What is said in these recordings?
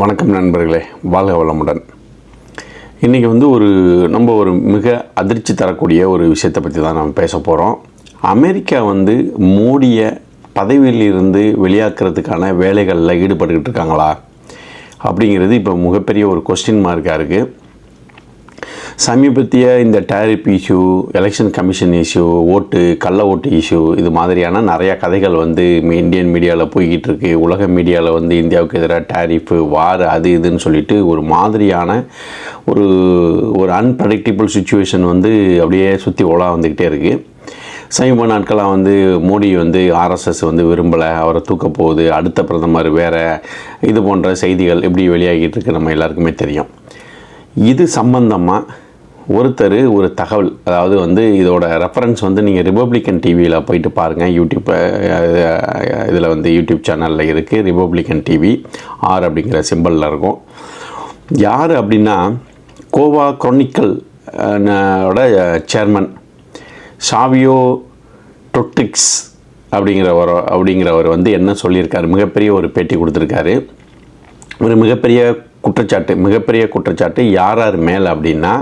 வணக்கம் நண்பர்களே வாழ்க வளமுடன். இன்றைக்கி வந்து ஒரு நம்ம ஒரு மிக அதிர்ச்சி தரக்கூடிய ஒரு விஷயத்தை பற்றி தான் நம்ம பேச போகிறோம் அமெரிக்கா வந்து மோடியை பதவியிலிருந்து வெளியாக்குறதுக்கான வேலைகளில் ஈடுபட்டுக்கிட்டு இருக்காங்களா? அப்படிங்கிறது இப்போ மிகப்பெரிய ஒரு கொஸ்டின் மார்க்காக இருக்குது சமீபத்திய இந்த tariff issue election commission issue ஓட்டு கள்ள ஓட்டு இஷ்யூ இது மாதிரியான நிறையா கதைகள் வந்து மீ- இந்தியன் மீடியாவில் போய்கிட்டு இருக்கு. உலக மீடியாவில் வந்து இந்தியாவுக்கு எதிராக டேரிஃபு வார் அது இதுன்னு சொல்லிட்டு ஒரு மாதிரியான ஒரு ஒரு அன்பிரடிக்டபிள் சுச்சுவேஷன் வந்து அப்படியே சுற்றி ஓலா வந்துக்கிட்டே இருக்குது சமீப நாட்களாக வந்து மோடி வந்து ஆர்எஸ்எஸ் வந்து விரும்பலை. அவரை தூக்க போகுது. அடுத்த பிரதமர் வேறு. இது போன்ற செய்திகள் எப்படி வெளியாகிட்டு இருக்கு நம்ம எல்லாருக்குமே தெரியும். இது சம்பந்தமாக ஒருத்தர் ஒரு தகவல் அதாவது வந்து இதோட ரெஃபரன்ஸ் வந்து நீங்கள் ரிப்பப்ளிக்கன் டிவியில் போயிட்டு பாருங்கள் யூடியூப் இதில் வந்து யூடியூப் சேனலில் இருக்குது ரிபப்ளிக்கன் டிவி ஆர் அப்படிங்கிற சிம்பிளில் இருக்கும். யார் அப்படின்னா கோவா குரோனிக்கல் ஓட சேர்மன் சாவியோ டொட்டிக்ஸ் அப்படிங்கிறவர் அப்படிங்கிறவர் வந்து என்ன சொல்லியிருக்காரு? மிகப்பெரிய ஒரு பேட்டி கொடுத்துருக்காரு. ஒரு மிகப்பெரிய குற்றச்சாட்டு மிகப்பெரிய குற்றச்சாட்டு யார் யார் மேலே அப்படின்னா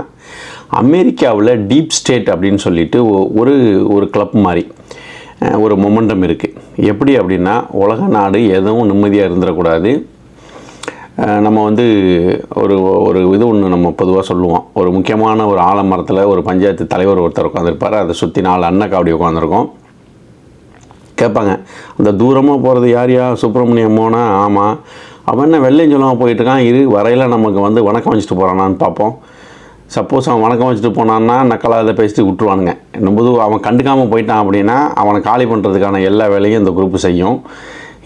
அமெரிக்காவில் டீப் ஸ்டேட் அப்படின்னு சொல்லிட்டு ஒ- ஒரு ஒரு கிளப் மாதிரி ஒரு மொமெண்டம் இருக்குது எப்படி அப்படின்னா உலக நாடு எதுவும் நிம்மதியாக இருந்துடக்கூடாது. நம்ம வந்து ஒரு ஒரு இது ஒன்று நம்ம பொதுவாக சொல்லுவோம். ஒரு முக்கியமான ஒரு ஆலமரத்தில் ஒரு பஞ்சாயத்து தலைவர் ஒருத்தர் உட்காந்துருப்பார் அதை சுற்றி நாலு அன்னக்காவடி உட்காந்துருக்கோம் கேட்பாங்க அந்த தூரமாக போகிறது யார் யா? சுப்பிரமணியம் போனா ஆமாம் அவன் என்ன வெள்ளையும் சொல்லாமல் போயிட்டுருக்கான் இரு வரையில் நமக்கு வந்து வணக்கம் வச்சுட்டு போகிறானான்னு பார்ப்போம். சப்போஸ் அவன் வணக்கம் வச்சுட்டு போனான்னா நக்கலாக இதை பேசிட்டு விட்டுருவானுங்க. என்னும்போது அவன் கண்டுக்காமல் போயிட்டான் அப்படின்னா அவனை காலி பண்ணுறதுக்கான எல்லா வேலையும் இந்த குரூப் செய்யும்.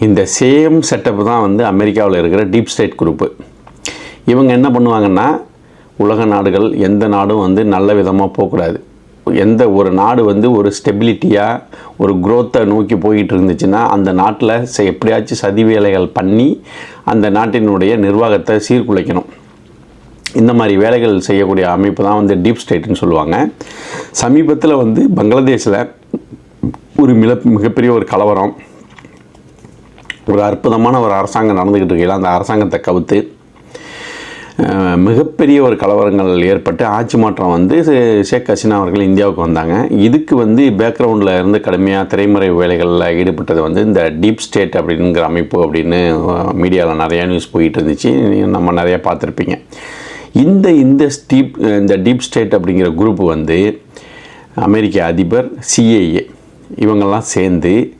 இந்த சேம் செட்டப் தான் வந்து அமெரிக்காவில் இருக்கிற டீப் ஸ்டேட் குரூப்பு இவங்க என்ன பண்ணுவாங்கன்னா உலக நாடுகள் எந்த நாடும் வந்து நல்ல விதமாக போகக்கூடாது. எந்த ஒரு நாடு வந்து ஒரு ஸ்டெபிலிட்டியாக ஒரு குரோத்தை நோக்கி போய்கிட்டு இருந்துச்சுன்னா அந்த நாட்டில் எப்படியாச்சும் சதி வேலைகள் பண்ணி அந்த நாட்டினுடைய நிர்வாகத்தை சீர்குலைக்கணும். இந்த மாதிரி வேலைகள் செய்யக்கூடிய அமைப்பு தான் வந்து டீப் ஸ்டேட்னு சொல்லுவாங்க. சமீபத்தில் வந்து பங்களாதேஷில் ஒரு மிக மிகப்பெரிய ஒரு கலவரம். ஒரு அற்புதமான ஒரு அரசாங்கம் நடந்துக்கிட்டு இருக்கையில் அந்த அரசாங்கத்தை கவுத்து மிகப்பெரிய ஒரு கலவரங்கள் ஏற்பட்டு ஆட்சி மாற்றம் வந்து ஷேக் ஹசீனா அவர்கள் இந்தியாவுக்கு வந்தாங்க. இதுக்கு வந்து பேக்ரவுண்டில் இருந்து கடுமையாக திரைமறை வேலைகளில் ஈடுபட்டது வந்து இந்த டீப் ஸ்டேட் அப்படிங்கிற அமைப்பு அப்படின்னு மீடியாவில் நிறையா நியூஸ் போயிட்டு இருந்துச்சு. நம்ம நிறையா பார்த்துருப்பீங்க. இந்த இந்த ஸ்டீப் இந்த டீப் ஸ்டேட் அப்படிங்கிற குரூப் வந்து அமெரிக்க அதிபர் சிஏஏ இவங்கெல்லாம் சேர்ந்து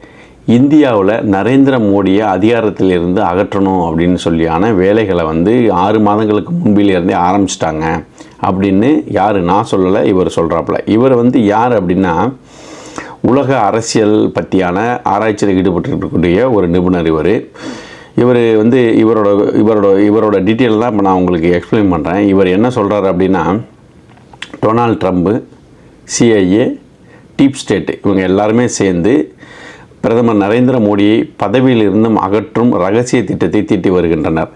இந்தியாவில் நரேந்திர மோடியை அதிகாரத்திலிருந்து அகற்றணும் அப்படின்னு சொல்லியான வேலைகளை வந்து ஆறு மாதங்களுக்கு முன்பிலிருந்தே ஆரம்பிச்சிட்டாங்க. அப்படின்னு யார்? நான் சொல்லலை இவர் சொல்கிறாப்புல இவர் வந்து யார் அப்படின்னா உலக அரசியல் பற்றியான ஆராய்ச்சியில் ஈடுபட்டிருக்கக்கூடிய ஒரு நிபுணர் இவர். இவர் வந்து இவரோட இவரோட இவரோட டீட்டெயில் தான் இப்போ நான் உங்களுக்கு எக்ஸ்பிளைன் பண்ணுறேன் இவர் என்ன சொல்கிறாரு அப்படின்னா Donald Trump CIA deep state இவங்க எல்லாருமே சேர்ந்து பிரதமர் நரேந்திர மோடியை பதவியில் இருந்தும் அகற்றும் ரகசிய திட்டத்தை தீட்டி வருகின்றனர்.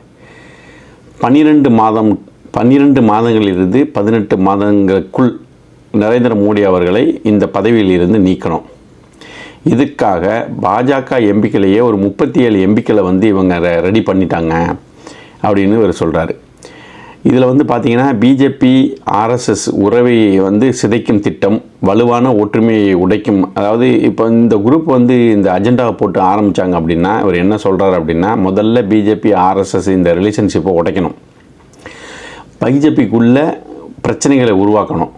பன்னிரெண்டு மாதம் பன்னிரெண்டு மாதங்களிலிருந்து பதினெட்டு மாதங்களுக்குள் நரேந்திர மோடி அவர்களை இந்த பதவியில் இருந்து நீக்கணும். இதுக்காக பாஜக எம்பிக்களையே ஒரு முப்பத்தி ஏழு எம்பிக்களை வந்து இவங்க ரெடி பண்ணிட்டாங்க அப்படின்னு இவர் சொல்கிறாரு இதில் வந்து பார்த்தீங்கன்னா பிஜேபி ஆர்எஸ்எஸ் உறவை வந்து சிதைக்கும் திட்டம் வலுவான ஒற்றுமையை உடைக்கும். அதாவது இப்போ இந்த குரூப் வந்து இந்த அஜெண்டாவை போட்டு ஆரம்பித்தாங்க அப்படின்னா இவர் என்ன சொல்கிறாரு அப்படின்னா முதல்ல பிஜேபி ஆர்எஸ்எஸ் இந்த ரிலேஷன்ஷிப்பை உடைக்கணும். பிஜேபிக்குள்ளே பிரச்சனைகளை உருவாக்கணும்.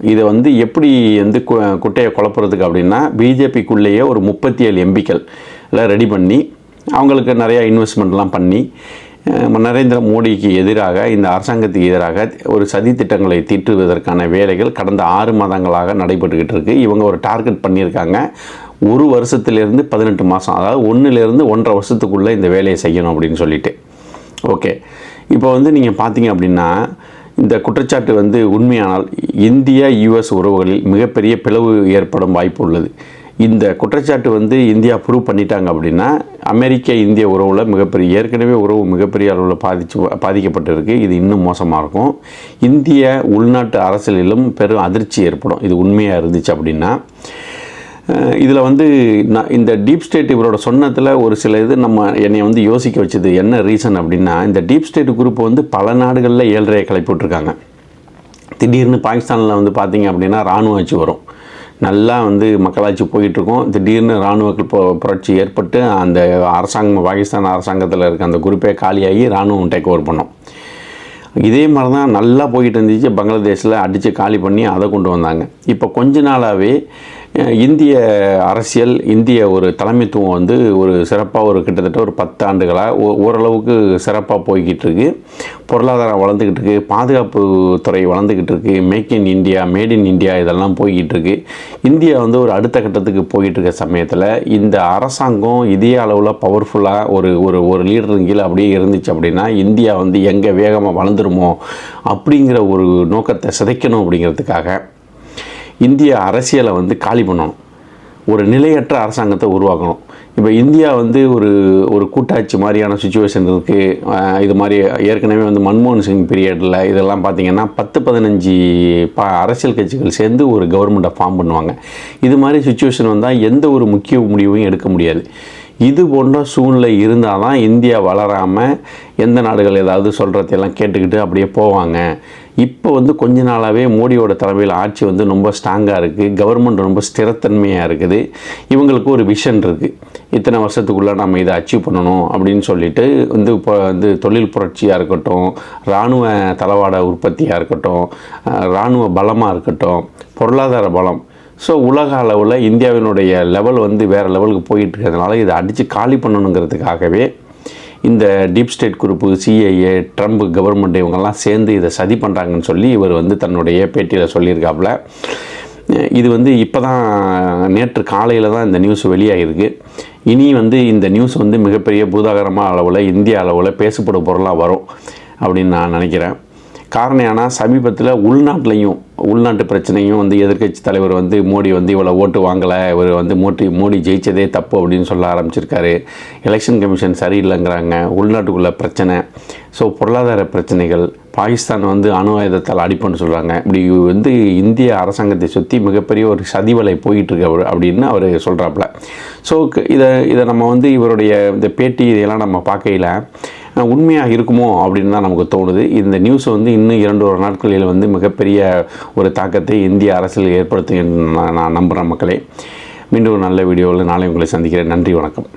இதை வந்து எப்படி வந்து கு- குட்டையை குழப்புறதுக்கு அப்படின்னா பிஜேபிக்குள்ளேயே ஒரு முப்பத்தி ஏழு எம்பிக்கள் எல்லாம் ரெடி பண்ணி அவங்களுக்கு நிறையா இன்வெஸ்ட்மெண்ட்லாம் பண்ணி நரேந்திர மோடிக்கு எதிராக இந்த அரசாங்கத்துக்கு எதிராக ஒரு சதி திட்டங்களை தீட்டுவதற்கான வேலைகள் கடந்த ஆறு மாதங்களாக நடைபெற்றுக்கிட்டு இருக்குது இவங்க ஒரு டார்கெட் பண்ணியிருக்காங்க. ஒரு வருஷத்துலேருந்து பதினெட்டு மாதம் அதாவது ஒன்றுலேருந்து ஒன்றரை வருஷத்துக்குள்ளே இந்த வேலையை செய்யணும் அப்படின்னு சொல்லிட்டு. ஓகே இப்போ வந்து நீங்கள் பார்த்தீங்க அப்படின்னா இந்த குற்றச்சாட்டு வந்து உண்மையானால் இந்திய யுஎஸ் உறவுகளில் மிகப்பெரிய பிளவு ஏற்படும் வாய்ப்பு உள்ளது. இந்த குற்றச்சாட்டு வந்து இந்தியா ப்ரூவ் பண்ணிட்டாங்க அப்படின்னா அமெரிக்க இந்திய உறவில் மிகப்பெரிய ஏற்கனவே உறவு மிகப்பெரிய அளவில் பாதிச்சு பாதிக்கப்பட்டிருக்கு. இது இன்னும் மோசமாக இருக்கும். இந்திய உள்நாட்டு அரசியலிலும் பெரும் அதிர்ச்சி ஏற்படும். இது உண்மையாக இருந்துச்சு அப்படின்னா இதில் வந்து நான் இந்த டீப் ஸ்டேட் இவரோட சொன்னதில் ஒரு சில இது நம்ம என்னை வந்து யோசிக்க வச்சது. என்ன ரீசன் அப்படின்னா இந்த டீப் ஸ்டேட் குரூப் வந்து பல நாடுகளில் ஏழ்றையை கிளப்பிவிட்ருக்காங்க திடீர்னு பாகிஸ்தானில் வந்து பார்த்தீங்க அப்படின்னா இராணுவ ஆட்சி வரும். நல்லா வந்து மக்களாட்சி போயிட்டுருக்கோம். திடீர்னு இராணுவ புரட்சி ஏற்பட்டு அந்த அரசாங்கம் பாகிஸ்தான் அரசாங்கத்தில் இருக்க அந்த குரூப்பே காலியாகி இராணுவம் டேக் ஓவர் பண்ணோம். இதே மாதிரி தான் நல்லா போயிட்டு இருந்துச்சு. பங்களாதேஷில் அடித்து காலி பண்ணி அதை கொண்டு வந்தாங்க. இப்போ கொஞ்ச நாளாகவே இந்திய அரசியல் இந்திய ஒரு தலைமைத்துவம் வந்து ஒரு சிறப்பாக ஒரு கிட்டத்தட்ட ஒரு பத்து ஆண்டுகளாக ஓ- ஓரளவுக்கு சிறப்பாக போய்கிட்டு இருக்கு. பொருளாதாரம் வளர்ந்துக்கிட்டு இருக்கு. பாதுகாப்பு துறை வளர்ந்துக்கிட்டு இருக்கு. Make in India made in India இதெல்லாம் போய்கிட்டு இருக்கு. இந்தியா வந்து ஒரு அடுத்த கட்டத்துக்கு போய்கிட்டு இருக்க சமயத்தில் இந்த அரசாங்கம் இதே அளவில் பவர்ஃபுல்லாக ஒரு ஒரு ஒரு லீடர் கீழே அப்படியே இருந்துச்சு அப்படின்னா இந்தியா வந்து எங்கே வேகமாக வளர்ந்துருமோ அப்படிங்கிற ஒரு நோக்கத்தை சிதைக்கணும் அப்படிங்கிறதுக்காக இந்திய அரசியலை வந்து காலி பண்ணணும். ஒரு நிலையற்ற அரசாங்கத்தை உருவாக்கணும். இப்போ இந்தியா வந்து ஒரு ஒரு கூட்டாட்சி மாதிரியான சுச்சுவேஷன் இருக்குது இது மாதிரி ஏற்கனவே வந்து மன்மோகன் சிங் பீரியடில் இதெல்லாம் பார்த்தீங்கன்னா பத்து பதினஞ்சு பா அரசியல் கட்சிகள் சேர்ந்து ஒரு கவர்மெண்ட்டை ஃபார்ம் பண்ணுவாங்க. இது மாதிரி சுச்சுவேஷன் வந்தால் எந்த ஒரு முக்கிய முடிவையும் எடுக்க முடியாது. இது போன்ற சூழ்நிலை இருந்தால் தான் இந்தியா வளராமல் எந்த நாடுகள் ஏதாவது சொல்கிறதையெல்லாம் கேட்டுக்கிட்டு அப்படியே போவாங்க. இப்போ வந்து கொஞ்ச நாளாகவே மோடியோட தலைமையில் ஆட்சி வந்து ரொம்ப ஸ்ட்ராங்காக இருக்குது கவர்மெண்ட் ரொம்ப ஸ்திரத்தன்மையாக இருக்குது. இவங்களுக்கு ஒரு விஷன் இருக்குது இத்தனை வருஷத்துக்குள்ளே நம்ம இதை அச்சீவ் பண்ணணும் அப்படின்னு சொல்லிட்டு வந்து இப்போ வந்து தொழில் புரட்சியாக இருக்கட்டும் இராணுவ தளவாட உற்பத்தியாக இருக்கட்டும் இராணுவ பலமாக இருக்கட்டும் பொருளாதார பலம் ஸோ உலக அளவில் இந்தியாவினுடைய லெவல் வந்து வேறு லெவலுக்கு போயிட்டு இருக்கிறதுனால இதை அடித்து காலி பண்ணணுங்கிறதுக்காகவே இந்த deep state group CIA Trump government இவங்கெல்லாம் சேர்ந்து இதை சதி பண்ணுறாங்கன்னு சொல்லி இவர் வந்து தன்னுடைய பேட்டியில் சொல்லியிருக்காப்புல. இது வந்து இப்போ தான் நேற்று காலையில் தான் இந்த நியூஸ் வெளியாகிருக்கு. இனி வந்து இந்த நியூஸ் வந்து மிகப்பெரிய பூதாகரமாக அளவில் இந்திய அளவில் பேசப்படும் பொருளாக வரும் அப்படின்னு நான் நினைக்கிறேன். காரணம் ஏன்னா சமீபத்தில் உள்நாட்டிலையும் உள்நாட்டு பிரச்சனையும் வந்து எதிர்க்கட்சி தலைவர் வந்து மோடி வந்து இவ்வளோ ஓட்டு வாங்கலை இவர் வந்து மோடி மோடி ஜெயிச்சதே தப்பு அப்படின்னு சொல்ல ஆரம்பிச்சிருக்காரு. எலெக்ஷன் கமிஷன் சரியில்லைங்கிறாங்க உள்நாட்டுக்குள்ள பிரச்சனை. ஸோ பொருளாதார பிரச்சனைகள் பாகிஸ்தான் வந்து அணு ஆயுதத்தால் அடிப்புன்னு சொல்கிறாங்க இப்படி வந்து இந்திய அரசாங்கத்தை சுற்றி மிகப்பெரிய ஒரு சதிவலை போயிட்டுருக்கு அவர் அப்படின்னு அவர் சொல்கிறாப்புல ஸோ இதை இதை நம்ம வந்து இவருடைய இந்த பேட்டி இதெல்லாம் நம்ம பார்க்கையில் உண்மையாக இருக்குமோ அப்படின்னு தான் நமக்கு தோணுது. இந்த நியூஸ் வந்து இன்னும் இரண்டு ஒரு நாட்களில் வந்து மிகப்பெரிய ஒரு தாக்கத்தை இந்திய அரசியல் ஏற்படுத்தும் என்று நான் நான் நம்புகிறேன் மக்களே. மீண்டும் ஒரு நல்ல வீடியோவில் நாளை உங்களை சந்திக்கிறேன். நன்றி வணக்கம்.